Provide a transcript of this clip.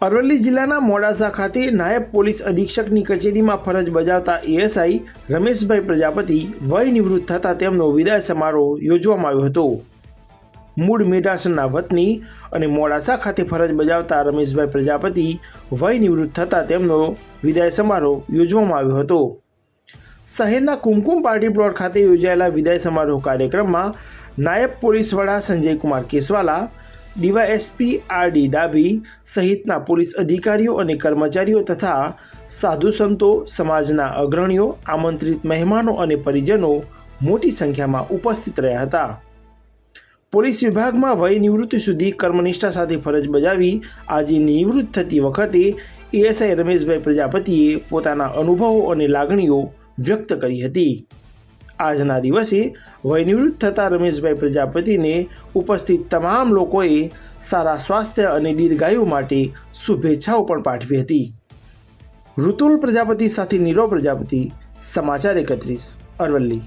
અરવલ્લી જિલ્લાના મોડાસા ખાતે નાયબ પોલીસ અધિક્ષકની કચેરીમાં ફરજ બજાવતા એએસઆઈ રમેશભાઈ પ્રજાપતિ વય નિવૃત્ત થતાં તેમનો વિદાય સમારોહ યોજવામાં આવ્યો હતો. મૂળ મેઢાસનના વતની અને મોડાસા ખાતે ફરજ બજાવતા રમેશભાઈ પ્રજાપતિ વય નિવૃત્ત થતાં તેમનો વિદાય સમારોહ યોજવામાં આવ્યો હતો. શહેરના કુમકુમ પાર્ટી પ્લોટ ખાતે યોજાયેલા વિદાય સમારોહ કાર્યક્રમમાં નાયબ પોલીસ વડા Sanjaykumar Kesvala DYSP R D Dabhi સહિતના પોલીસ અધિકારીઓ અને કર્મચારીઓ તથા સાધુ સંતો, સમાજના અગ્રણીઓ, આમંત્રિત મહેમાનો અને પરિજનો મોટી સંખ્યામાં ઉપસ્થિત રહ્યા હતા. પોલીસ વિભાગમાં વય નિવૃત્તિ સુધી કર્મનિષ્ઠા સાથે ફરજ બજાવી આજે નિવૃત્ત થતી વખતે એએસઆઈ રમેશભાઈ પ્રજાપતિએ પોતાના અનુભવો અને લાગણીઓ વ્યક્ત કરી હતી. આજના દિવસે વયનિવૃત્ત થતા રમેશભાઈ પ્રજાપતિને ઉપસ્થિત તમામ લોકોએ સારા સ્વાસ્થ્ય અને દીર્ઘાયુ માટે શુભેચ્છાઓ પણ પાઠવી હતી. ઋતુલ પ્રજાપતિ સાથે નીરવ પ્રજાપતિ, સમાચાર એકત્રીસ, અરવલ્લી.